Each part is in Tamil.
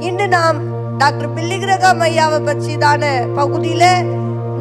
இன்று நாம் டாக்டர் பில்லிகிரகாம் ஐயாவை பற்றிதான பகுதியில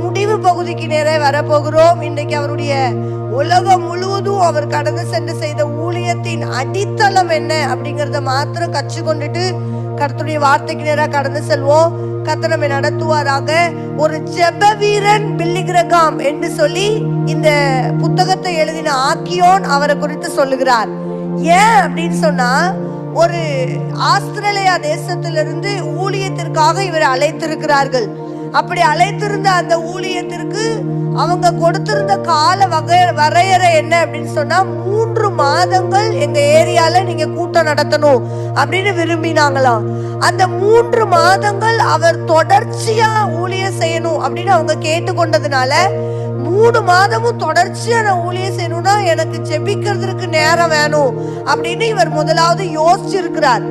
முடிவு பகுதிக்கு நேரே வரப்போகிறோம். இன்றைக்கு அவருடைய உலகம் முழுவதும் அவர் கடந்து சென்று செய்த ஊழியத்தின் அடித்தளம் என்ன அப்படிங்கறத மாத்திரம் கற்றுக்கொண்டுட்டு கருத்துடைய வார்த்தைக்கு நேராக கடந்து செல்வோம். கத்தனமை நடத்துவாராக. ஒரு ஜெப வீரன் பில்லிகிரகாம் என்று சொல்லி இந்த புத்தகத்தை எழுதின ஆக்கியோன் அவரை குறித்து சொல்லுகிறார். ஏன் அப்படின்னு சொன்னா ஒரு ஆஸ்திரேலியா தேசத்திலிருந்து ஊழியத்திற்காக இவர் அழைத்திருக்கிறார்கள். அப்படி அழைத்திருந்த அந்த ஊழியத்திற்கு அவங்க கொடுத்திருந்த கால வகை வரையறை என்ன அப்படின்னு சொன்னா மூன்று மாதங்கள் எங்க ஏரியால நீங்க கூட்டம் நடத்தணும் அப்படின்னு விரும்பினாங்களாம். அந்த மூன்று மாதங்கள் அவர் தொடர்ச்சியா ஊழியம் செய்யணும் அப்படின்னு அவங்க கேட்டுக்கொண்டதுனால மூணு மாதமும் தொடர்ச்சியா நான் ஊழியம் செய்யணும்னா எனக்கு ஜெபிக்கிறதுக்கு நேரம் வேணும் அப்படின்னு இவர் முதலாவது யோசிச்சிருக்கிறார்.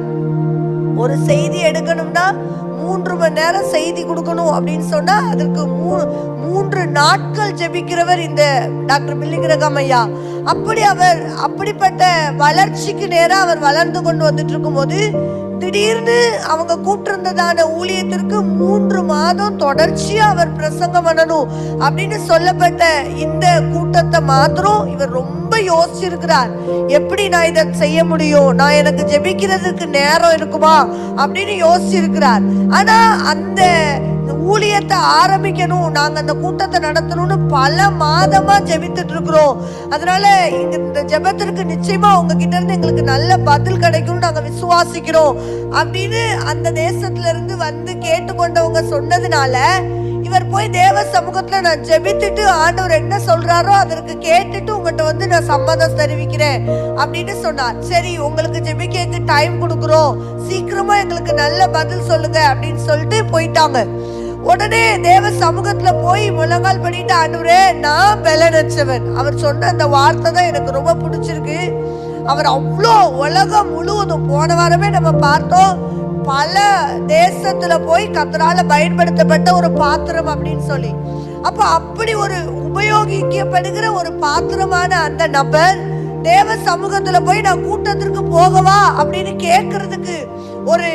ஒரு செய்தி எடுக்கணும்னா மூன்று மணி நேரம் செய்தி கொடுக்கணும் அப்படின்னு சொன்னா அதற்கு மூ- மூன்று நாட்கள் ஜெபிக்கிறவர் இந்த டாக்டர் பில்லிகிரகம் ஐயா. அப்படி அவர் அப்படிப்பட்ட வளர்ச்சிக்கு நேரம் அவர் வளர்ந்து கொண்டு வந்துட்டு இருக்கும்போது திடீர்னு அவங்க கூப்பிட்டிருந்ததான ஊழியத்திற்கு மூன்று மாதம் தொடர்ச்சியா அவர் பிரசங்கம் பண்ணணும் அப்படின்னு சொல்லப்பட்ட இந்த கூட்டத்தை மாத்திரம் இவர் ரொம்ப யோசிச்சிருக்கிறார். எப்படி நான் இதை செய்ய முடியும்? நான் எனக்கு ஜெபிக்கிறதுக்கு நேரம் இருக்குமா? அப்படின்னு யோசிச்சிருக்கிறார். ஆனா அந்த ஊழியத்தை ஆரம்பிக்கணும். நாங்க அந்த கூட்டத்தை நடத்தணும்னு பல மாதமா ஜெபித்துட்டு இருக்கிறோம். அதனால இந்த ஜெபத்திற்கு நிச்சயமா உங்ககிட்ட இருந்து எங்களுக்கு நல்ல பதில் கிடைக்கும்னு நாங்க விசுவாசிக்கிறோம். அப்படின்னு அந்த தேசத்துல இருந்து வந்து கேட்டுக்கொண்டவங்க சொன்னதுனால இவர் போய் தேவ சமூகத்துல நான் ஜெபித்துட்டு ஆண்டவர் என்ன சொல்றாரோ அதற்கு கேட்டுட்டு உங்ககிட்ட வந்து நான் சம்மதம் தெரிவிக்கிறேன் அப்படின்னு சொன்னார். சரி உங்களுக்கு ஜெபிக்க டைம் கொடுக்குறோம். சீக்கிரமா எங்களுக்கு நல்ல பதில் சொல்லுங்க அப்படின்னு சொல்லிட்டு போயிட்டாங்க. உடனே தேவ சமூகத்துல போய் முழங்கால் பண்ணிட்டு ஆண்டவரே நான் பலனற்றவன். அவர் சொன்ன அந்த வார்த்தை தான் எனக்கு ரொம்ப பிடிச்சிருக்கு. அவர் அவ்வளோ உலகம் முழுவதும் போன வாரமே நம்ம பார்த்தோம். பல தேசத்துல போய் கத்தரால பயன்படுத்தப்பட்ட ஒரு பாத்திரம் அப்படின்னு சொல்லி. அப்ப அப்படி ஒரு உபயோகிக்கப்படுகிற ஒரு பாத்திரமான அந்த நபர் தேவ சமூகத்துல போய் நான் கூட்டத்திற்கு போகவா? அப்படின்னு கேட்கறதுக்கு ஒரு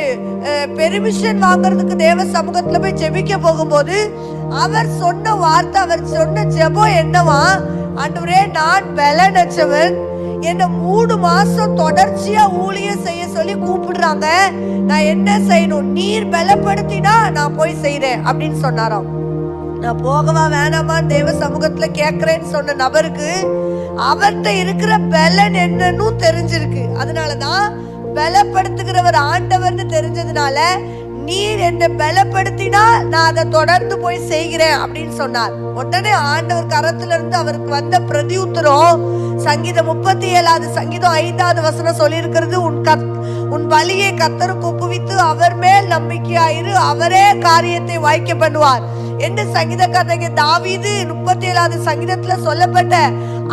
பெர்மிஷன் வாங்குறதுக்கு தேவ சமூகத்துல போய் ஜெபிக்க போகும்போது அவர் சொன்ன வார்த்தை அவர் சொன்ன ஜெபம் என்னவா? அன்றுவரே நான் பலனற்றவன். என்ன மூணு மாசம் தொடர்ச்சியா ஊழியம் செய்ய சொல்லி கூப்பிடுறாங்க. நான் என்ன செய்யணும்? நீர் பலப்படுத்தினா நான் போய் செய்யறேன் அப்படின்னு சொன்னாராம். நான் போகவா வேணாமா தேவ சமூகத்துல கேக்குறேன்னு சொன்ன நபருக்கு அவர்கிட்ட இருக்கிற பலன் என்னன்னு தெரிஞ்சிருக்கு. அதனாலதான் பலப்படுத்துகிறவர் ஆண்டவர்னு தெரிஞ்சதுனால நீர் என்னை பலப்படுத்தினா நான் அதை தொடர்ந்து போய் செய்கிறேன் அப்படின்னு சொன்னார். உடனே ஆண்டவர் கரத்துல இருந்து அவருக்கு வந்த பிரதியுத்தரம் சங்கீதம் முப்பத்தி ஏழாவது சங்கீதம் ஐந்தாவது வசனம் சொல்லியிருக்கிறது உன் கத் உன் வழியை கத்தருக்கு ஒப்புவித்து அவர் மேல் நம்பிக்கையாயிரு அவரே காரியத்தை வாய்க்க பண்ணுவார். என்று கதைங்க தாவிது முப்பத்தி ஏழாவது சங்கீதத்துல சொல்லப்பட்ட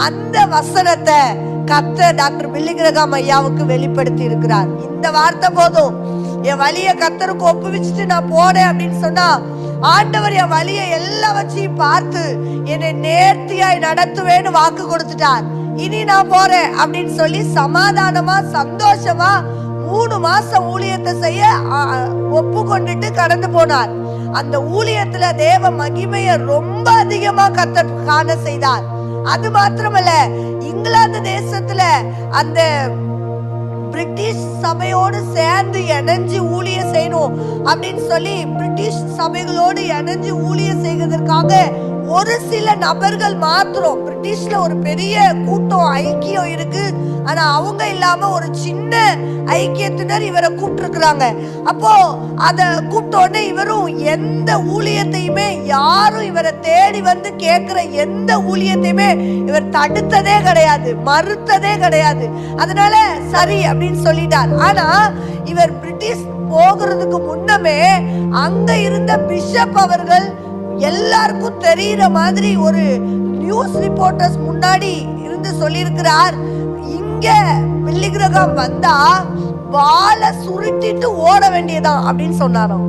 அந்த வசனத்தை கத்த டாக்டர் பில்லிகிரகாம் ஐயாவுக்கு வெளிப்படுத்தி இருக்கிறார். இந்த வார்த்தை போதும். என் வழிய கத்தருக்கு ஒப்புவிச்சுட்டு நான் போனேன் அப்படின்னு சொன்னா ஆண்டவர் என் வழியை எல்லாவற்றையும் பார்த்து என்னை நேர்த்தியாய் நடத்துவேன்னு வாக்கு கொடுத்துட்டார். இனி நான் போறேன் அப்படின்னு சொல்லி சமாதானமா சந்தோஷமா மூணு மாசம் ஊழியத்தை செய்ய ஒப்பு கொண்டுட்டு கடந்து போனார். அந்த ஊழியத்துல தேவ மகிமைய ரொம்ப அதிகமா கத்த காண செய்தார். அது மாத்திரமல்ல இங்கிலாந்து தேசத்துல அந்த பிரிட்டிஷ் சபையோடு சேர்ந்து இணைஞ்சு ஊழியம் செய்யணும் அப்படின்னு சொல்லி பிரிட்டிஷ் சபைகளோடு இணைஞ்சு ஊழியம் செய்வதற்காக ஒரு சில நபர்கள் மாத்திரம் பிரிட்டிஷ்ல ஒரு பெரிய கூட்டம் ஐக்கியம் இருக்கு. ஆனா அவங்க இல்லாம ஒரு சின்ன ஐக்கியத்தினர் இவரை கூப்பிட்டுருக்குறாங்க. அப்போ அத கூப்பிட்டோடனே இவரும் எந்த ஊழியத்தையுமே யாரும் இவரை தேடி வந்து கேட்கிற எந்த ஊழியத்தையுமே இவர் தடுத்ததே கிடையாது மறுத்ததே கிடையாது. அதனால சரி அப்படின்னு சொல்லிட்டார். ஆனா இவர் பிரிட்டிஷ் போகிறதுக்கு முன்னமே அங்க இருந்த பிஷப் அவர்கள் எல்லாருக்கும் தெரியிற மாதிரி ஒரு நியூஸ் ரிப்போர்ட்டர்ஸ் முன்னாடி இருந்து சொல்லியிருக்கிறார். இங்க பில்லிகிரகம் வந்தா வாளை சுருட்டிட்டு ஓட வேண்டியதான் அப்படின்னு சொன்னாராம்.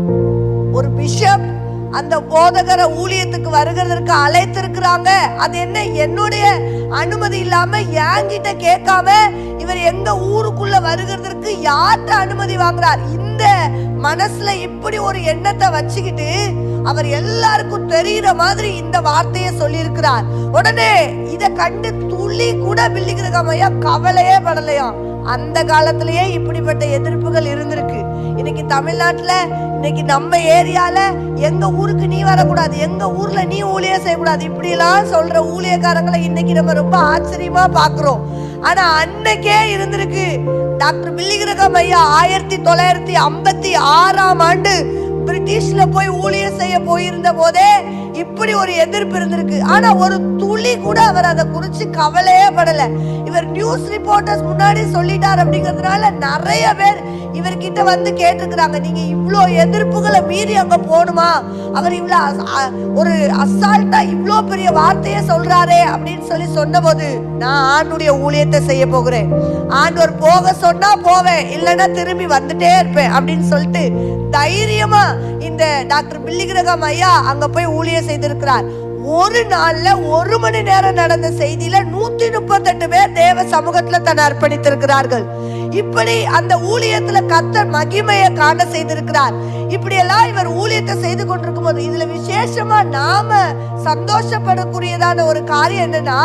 ஒரு பிஷப் அந்த போதகர ஊழியத்துக்கு வருகிறதற்கு அழைத்திருக்கிறாங்க. அது என்ன? என்னுடைய அனுமதி இல்லாம என்கிட்ட கேட்காம இவர் எங்க ஊருக்குள்ள வருகிறதற்கு யார்கிட்ட அனுமதி வாங்குறார்? இந்த மனசுல இப்படி ஒரு எண்ணத்தை வச்சுக்கிட்டு அவர் எல்லாருக்கும் தெரியுற மாதிரி இந்த வார்த்தையை சொல்லியிருக்கிறார். உடனே இத கண்டு துளி கூட பில்லிகிரகமையா கவலையே படலையாம் அந்த காலத்திலேயே இப்படிப்பட்ட எதிர்ப்புகள் இருந்திருக்கு. இன்னைக்கு தமிழ்நாட்டுல இன்னைக்கு நம்ம ஏரியால எங்க ஊருக்கு நீ வரக்கூடாது எங்க ஊர்ல நீ ஊழியம் செய்யக்கூடாது இப்படி எல்லாம் சொல்ற ஊழியக்காரங்களை இன்னைக்கு நம்ம ரொம்ப ஆச்சரியமா பாக்குறோம் ஆனா அன்னைக்கே இருந்திருக்கு. டாக்டர் பில்லிகிரகம் ஐயா ஆயிரத்தி தொள்ளாயிரத்தி ஐம்பத்தி ஆறாம் ஆண்டு பிரிட்டிஷ்ல போய் ஊழியர் செய்ய போயிருந்த போதே இப்படி ஒரு எதிர்ப்பு இருந்திருக்கு. ஆனா ஒரு துளி கூட அவர் அதை குறிச்சு கவலையே படல. இவர் நியூஸ் ரிப்போர்ட்டர்ஸ் முன்னாடி சொல்லிட்டார் அப்படிங்கிறதுனால நிறைய பேர் இவர்கிட்ட வந்து கேட்டிருக்கிறாங்க நீங்க இவ்வளோ எதிர்ப்புகளை மீறி அங்க போகணுமா? அவர் இவ்வளோ அஸ்- ஒரு அசால்ட்டா இவ்வளோ பெரிய வார்த்தையை சொல்றாரே அப்படின்னு சொல்லி சொன்னபோது நான் ஆண்டுடைய ஊழியத்தை செய்ய போகிறேன். ஆண்டவர் போக சொன்னா போவேன் இல்லைன்னா திரும்பி வந்துட்டே இருப்பேன் அப்படின்னு சொல்லிட்டு தைரியமா இந்த டாக்டர் பில்லிகிரகம் ஐயா அங்க போய் ஊழியம் செய்திருக்கிறார். ஒரு நாள்ல ஒரு மணி நேரம் நடந்த செய்தியில நூத்தி முப்பத்தெட்டு பேர் தேவ சமூகத்துல தன்னை அர்ப்பணித்திருக்கிறார்கள். இப்படி அந்த ஊழியத்துல கத்தர் மகிமையை காண செய்திருக்கிறார். இப்படி எல்லாம் இவர் ஊழியத்தை செய்து கொண்டிருக்கும் போது இதுல விசேஷமா நாம சந்தோஷப்படக்கூடியதான ஒரு காரியம் என்னன்னா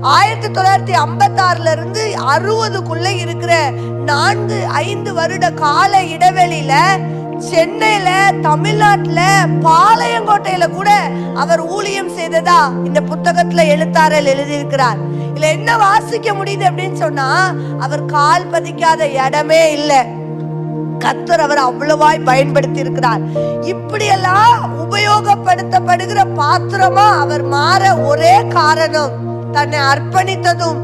ஆயிரத்தி தொள்ளாயிரத்தி ஐம்பத்தி ஆறுல இருந்து அறுபதுக்குள்ள இருக்கிற நான்கு ஐந்து வருட கால இடைவெளியில சென்னையில தமிழ்நாட்டுல பாளையங்கோட்டையில கூட அவர் ஊழியம் செய்ததா இந்த புத்தகத்துல எழுத்தாரல் எழுதியிருக்கிறார். இதுல என்ன வாசிக்க முடியுது அப்படின்னு சொன்னா அவர் கால் பதிக்காத இடமே இல்லை. கத்தர் அவர் அவ்வளவாய் பயன்படுத்தி இருக்கிறார் இப்படியெல்லாம் உபயோகப்படுத்தப்படுகிற பாத்திரமா அவர் மாற ஒரே காரணம் தன்னை அர்ப்பணித்ததும்.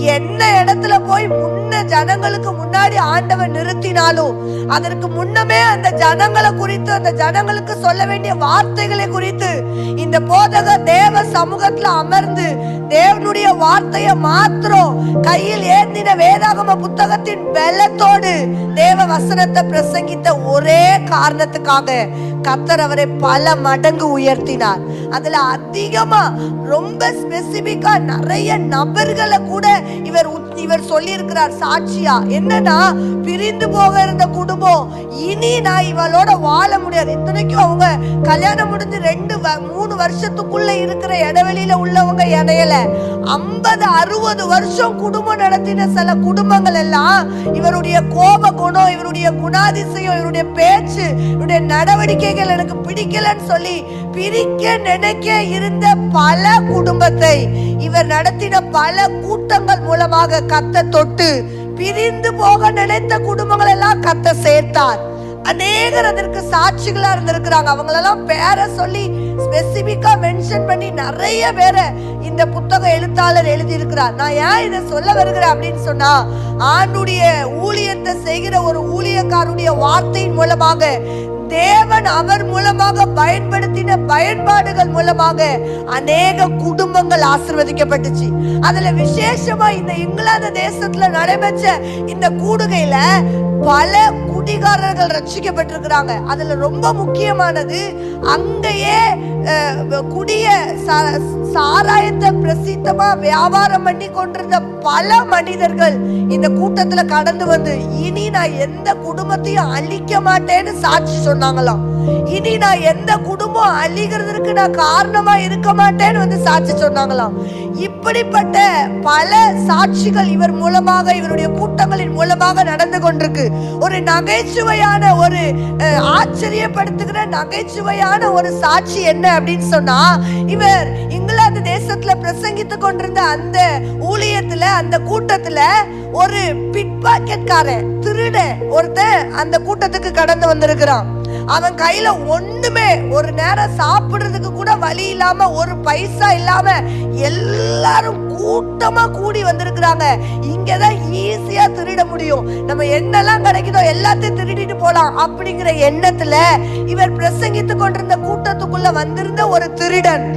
என்ன இடத்துல போய் முன்ன ஜனங்களுக்கு முன்னாடி ஆண்டவன் நிறுத்தினாலும் அதற்கு முன்னமே அந்த ஜனங்களை குறித்து அந்த ஜனங்களுக்கு சொல்ல வேண்டிய வார்த்தைகளை குறித்து இந்த போதக தேவ சமூகத்துல அமர்ந்து தேவனுடைய வார்த்தையை மாத்திரம் கையில் ஏந்தின வேதாகம புத்தகத்தின் பலத்தோடு தேவ வசனத்தை பிரசங்கித்த ஒரே காரணத்துக்காக கத்தர் அவரை பல மடங்கு உயர்த்தினார். அதுல அதிகமா ரொம்ப ஸ்பெசிபிக்கா நிறைய நபர்களை கூட இவர் இவர் சொல்லியிருக்கிறார் சாட்சியா என்னன்னா பிரிந்து போக இருந்த குடும்பம் இனி நான் இவளோட வாழ முடியாது. இத்தனைக்கும் அவங்க கல்யாணம் முடிஞ்சு ரெண்டு வ- மூணு வருஷத்துக்குள்ள இருக்கிற இடைவெளியில உள்ளவங்க இணையல ஐம்பது அறுபது வருஷம் குடும்பம் நடத்தின சில குடும்பங்கள் எல்லாம் இவருடைய கோப குணம் இவருடைய குணாதிசயம் இவருடைய பேச்சு இவருடைய நடவடிக்கைகள் எனக்கு பிடிக்கலன்னு சொல்லி பிரிக்க நினைக்க இருந்த பல குடும்பத்தை இவர் நடத்தின பல கூட்டங்கள் மூலமாக கத்த தொட்டு பிரிந்து போக நினைத்த குடும்பங்கள் எல்லாம் கத்த சேர்த்தார். அநேகர் அதற்கு சாட்சிகளா இருந்திருக்கிறாங்க. அவங்களெல்லாம் பேரை சொல்லி ஸ்பெசிபிக்கா மென்ஷன் பண்ணி நிறைய பேரை இந்த புத்தக எழுத்தாளர் எழுதியிருக்கிறார். நான் ஏன் இதை சொல்ல வருகிறேன் அப்படின்னு சொன்னா ஆண்டுடைய ஊழியத்தை செய்கிற ஒரு ஊழியக்காருடைய வார்த்தையின் மூலமாக தேவன் அவர் மூலமாக பயன்படுத்தின பயன்பாடுகள் மூலமாக அநேக குடும்பங்கள் ஆசிர்வதிக்கப்பட்டுச்சு. அதுல விசேஷமா இந்த இங்கிலாந்து தேசத்துல நடைபெற்ற இந்த கூடுகையில பல குடிகாரர்கள் ரட்சிக்கப்பட்டிருக்கிறாங்க. அதுல ரொம்ப முக்கியமானது அங்கேயே குடிய ச- சாராயத்தை பிரசித்தமா வியாபாரம் பண்ணி கொண்டிருந்த பல மனிதர்கள் இந்த கூட்டத்துல கடந்து வந்து இனி நான் எந்த குடும்பத்தையும் அழிக்க மாட்டேன்னு சாட்சி சொன்னாங்களாம். இனி நான் எந்த குடும்பம் அழிகிறதுக்கு நான் காரணமா இருக்க மாட்டேன்னு வந்து சாட்சி சொன்னாங்களாம். இப்படிப்பட்ட பல சாட்சிகள் இவர் மூலமாக இவருடைய கூட்டங்களின் மூலமாக நடந்து கொண்டிருக்கு. ஒரு நகைச்சுவையான ஒரு ஆச்சரியப்படுத்துகிற நகைச்சுவையான ஒரு சாட்சி என்ன அப்படின்னு சொன்னா இவர் இங்கிலாந்து தேசத்துல பிரசங்கித்து கொண்டிருந்த அந்த ஊழியத்துல அந்த கூட்டத்துல ஒரு பிட் பாக்கெட்காரன் திருடன் ஒருத்தன் அந்த கூட்டத்துக்கு கடந்து வந்திருக்கிறான். அவன் கையில ஒண்ணுமே ஒரு நேரம் சாப்பிடுறதுக்கு கூட வழி இல்லாம ஒரு பைசா இல்லாம எல்லாரும் கூட்டமா கூடி வந்திருக்கிறாங்க. இங்கதான் ஈஸியா திருட முடியும். நம்ம என்னெல்லாம் கிடைக்குதோ எல்லாத்தையும் திருடிட்டு போலாம் அப்படிங்கிற எண்ணத்துல இவர் பிரசங்கித்து கொண்டிருந்த கூட்டத்துக்குள்ள வந்திருந்த ஒரு திருடன்.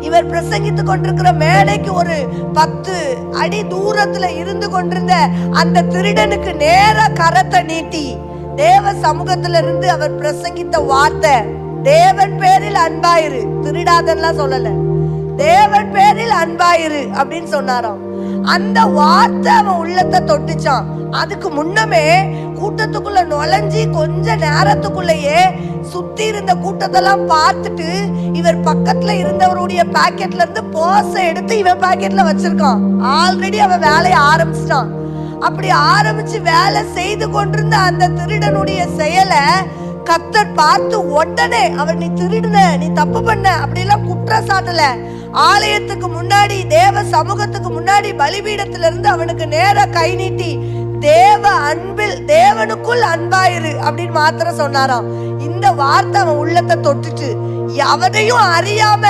இவர் பிரசங்கித்துக் கொண்டிருக்கிற மேடைக்கு ஒரு பத்து அடி தூரத்துல இருந்து கொண்டிருந்த அந்த திருடனுக்கு நேர கரத்தை நீட்டி தேவ சமூகத்துல இருந்து அவர் பிரசங்கித்த வார்த்தை தேவன் பேரில் அன்பாயிரு. திருடாதன்லாம் சொல்லல. தேவன் பேரில் அன்பாயிரு அப்படின்னு சொன்னாராம். அந்த வார்த்தை அவன் உள்ளத்தை தொட்டுச்சான். அதுக்கு முன்னமே கூட்டத்துக்குள்ள நுழைஞ்சி கொஞ்ச நேரத்துக்குள்ளேயே சுத்தி இருந்த கூட்டத்தெல்லாம் பார்த்துட்டு இவர் பக்கத்துல இருந்தவருடைய பாக்கெட்ல இருந்து பர்ஸை எடுத்து இவன் பாக்கெட்ல வச்சிருக்கான். ஆல்ரெடி அவன் வேலையை ஆரம்பிச்சிட்டான். அப்படி ஆரம்பிச்சு வேலை செய்து கொண்டிருந்த அந்த திருடனுடைய செயலை கத்தர் பார்த்து உடனே அவர் நீ திருடுன நீ தப்பு பண்ண அப்படிலாம் குற்றம் சாட்டல ஆலயத்துக்கு முன்னாடி தேவ சமூகத்துக்கு முன்னாடி பலிபீடத்துல இருந்து அவனுக்கு நேர கை நீட்டி தேவ அன்பில் தேவனுக்குள் அன்பாயிரு அப்படின்னு மாத்திரம் சொன்னாராம். இந்த வார்த்தை அவன் உள்ளத்தை தொட்டுச்சு. எவனையும் அறியாம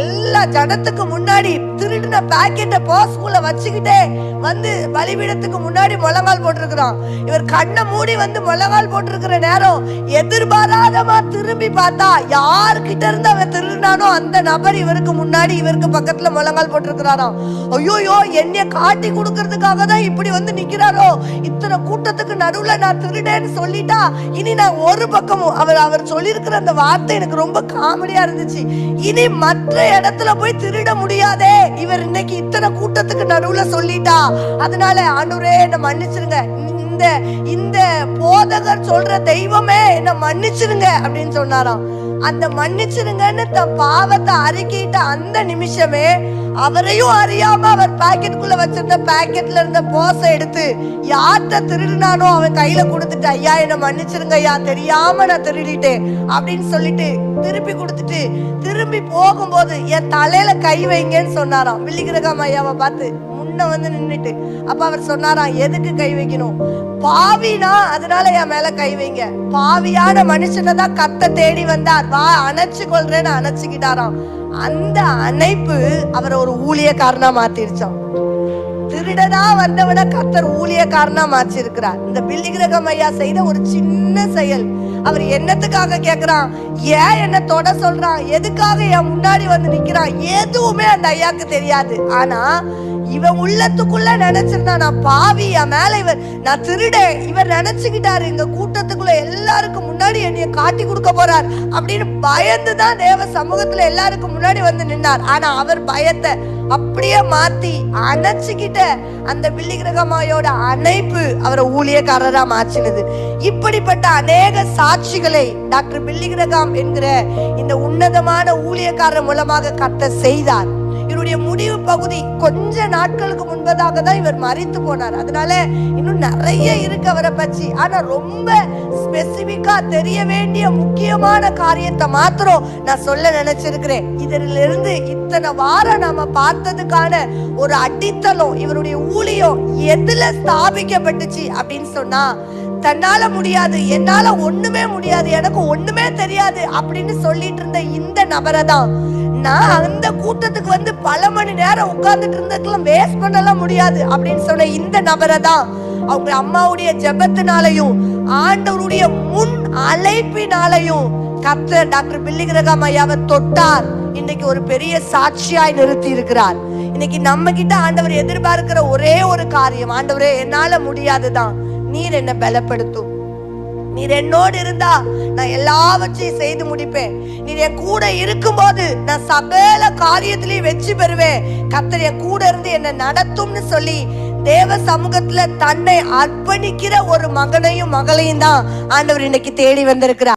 எல்லா ஜனத்துக்கு முன்னாடி திருடின பாக்கெட்டை பர்ஸ்குள்ள வச்சுக்கிட்டே வந்து பலிபீடத்துக்கு முன்னாடி முழங்கால் போட்டிருக்கிறான். இவர் கண்ணை மூடி வந்து முழங்கால் போட்டிருக்கிற நேரம் எதிர்பாராதமா திரும்பி பார்த்தா யார்கிட்ட இருந்து அவன் திருடினானோ அந்த நபர் இவருக்கு முன்னாடி இவருக்கு பக்கத்துல முழங்கால் போட்டிருக்கிறாராம். ஐயோயோ என்னைய காட்டி கொடுக்கறதுக்காக தான் இப்படி வந்து நிக்கிறாரோ? இத்தனை கூட்டத்துக்கு நடுவுல நான் திருடேன்னு சொல்லிட்டா இனி நான் ஒரு பக்கமும் அவர் அவர் சொல்லியிருக்கிற அந்த வார்த்தை எனக்கு ரொம்ப காமெடியா இருந்துச்சு. இனி மற்ற இடத்துல போய் திருட முடியாதே. இவர் இன்னைக்கு இத்தனை கூட்டத்துக்கு நடுவுல சொல்லிட்டா. அதனால அனுரே என்ன மன்னிச்சிருங்க. இந்த இந்த போதகர் சொல்ற தெய்வமே என்ன மன்னிச்சிருங்க அப்படின்னு சொன்னாராம். அந்த மன்னிச்சிருங்கன்னு தன் பாவத்தை அறிக்கிட்ட அந்த நிமிஷமே அவரையும் அறியாம அவர் பாக்கெட்டுக்குள்ள வச்சிருந்த பாக்கெட்ல இருந்த போசை எடுத்து யார்கிட்ட திருடினானோ அவன் கையில கொடுத்துட்டு ஐயா என்ன மன்னிச்சிருங்க ஐயா தெரியாம நான் திருடிட்டேன் அப்படின்னு சொல்லிட்டு திருப்பி கொடுத்துட்டு திரும்பி போகும்போது என் தலையில கை வைங்கன்னு சொன்னாராம். வில்லிகிரகம் ஐயாவை பார்த்து முன்ன வந்து நின்னுட்டு அப்ப அவர் சொன்னாராம் எதுக்கு கை வைக்கணும்? பாவினா அதனால என் மேல கை வைங்க. பாவியான மனுஷனை தான் கத்த தேடி வந்தார். வா அணைச்சு கொள்றேன்னு அணைச்சுக்கிட்டாராம். அந்த அணைப்பு அவரை ஒரு ஊழியக்காரனா மாத்திருச்சான் திருடனா வந்தவன கத்தர் ஊழியக்காரனா மாற்றிருக்கிறார். இந்த பில்லிகிரகம் ஐயா செய்த ஒரு சின்ன செயல். அவர் என்னத்துக்காக கேக்குறான்? ஏன் என்ன தொட சொல்றான்? எதுக்காக என் முன்னாடி வந்து நிக்கிறான்? எதுவுமே அந்த ஐயாக்கு தெரியாது. ஆனா இவன் உள்ளத்துக்குள்ள நினைச்சிருந்தா நான் பாவி என் மேல இவர் நான் திருடேன். இவர் நினைச்சுக்கிட்டாரு இந்த கூட்டத்துக்குள்ள எல்லாருக்கும் முன்னாடி என்னைய காட்டி கொடுக்க போறார் அப்படின்னு பயந்து தான் தேவ சமூகத்துல எல்லாருக்கும் முன்னாடி வந்து நின்னார். ஆனா அவர் பயத்தை அப்படியே மாத்தி அணைச்சுக்கிட்ட அந்த பில்லிகிரகமாயோட அணைப்பு அவரை ஊழியக்காரரா மாற்றினது. இப்படிப்பட்ட அநேக சாட்சிகளை டாக்டர் பில்லிகிரகாம் என்கிற இந்த உன்னதமான ஊழியக்காரர் மூலமாக கத்த செய்தார். அவருடைய முடிவு பகுதி கொஞ்ச நாட்களுக்கு முன்பதாக தான் இவர் மறித்து போனார். அதனால இன்னும் நிறைய இருக்கு அவரை பற்றி. ஆனா ரொம்ப ஸ்பெசிபிக்கா தெரிய வேண்டிய முக்கியமான காரியத்தை மாத்திரம் நான் சொல்ல நினைச்சிருக்கிறேன். இதிலிருந்து இருந்து இத்தனை வாரம் நாம பார்த்ததுக்கான ஒரு அடித்தளம் இவருடைய ஊழியம் எதுல ஸ்தாபிக்கப்பட்டுச்சு அப்படின்னு சொன்னா தன்னால முடியாது என்னால ஒண்ணுமே முடியாது எனக்கு ஒண்ணுமே தெரியாது அப்படின்னு சொல்லிட்டு இருந்த இந்த நபரை தான் நான் அந்த கூட்டத்துக்கு வந்து பல மணி நேரம் உட்கார்ந்துட்டு இருந்ததுக்கெல்லாம் வேஸ்ட் பண்ணலாம் முடியாது அப்படின்னு சொன்ன இந்த நபரை தான் அவங்க அம்மாவுடைய ஜெபத்தினாலையும் ஆண்டவருடைய முன் அழைப்பினாலையும் கர்த்தர் டாக்டர் பில்லிகிரகாம் ஐயாவை தொட்டார். இன்னைக்கு ஒரு பெரிய சாட்சியாய் நிறுத்தி இருக்கிறார். இன்னைக்கு நம்ம கிட்ட ஆண்டவர் எதிர்பார்க்கிற ஒரே ஒரு காரியம் ஆண்டவரே என்னால முடியாதுதான். நீர் என்ன பலப்படுத்தும். நீர் என்னோடு இருந்தா நான் எல்லாவற்றையும் செய்து முடிப்பேன். நீர் என் கூட இருக்கும்போது நான் சபையில காரியத்திலையும் வெற்றி பெறுவேன். கத்தர் என் கூட இருந்து என்னை நடத்தும்னு சொல்லி தேவ சமூகத்துல தன்னை அர்ப்பணிக்கிற ஒரு மகனையும் மகளையும் தான் ஆண்டவர் இன்னைக்கு தேடி வந்திருக்கிறார்.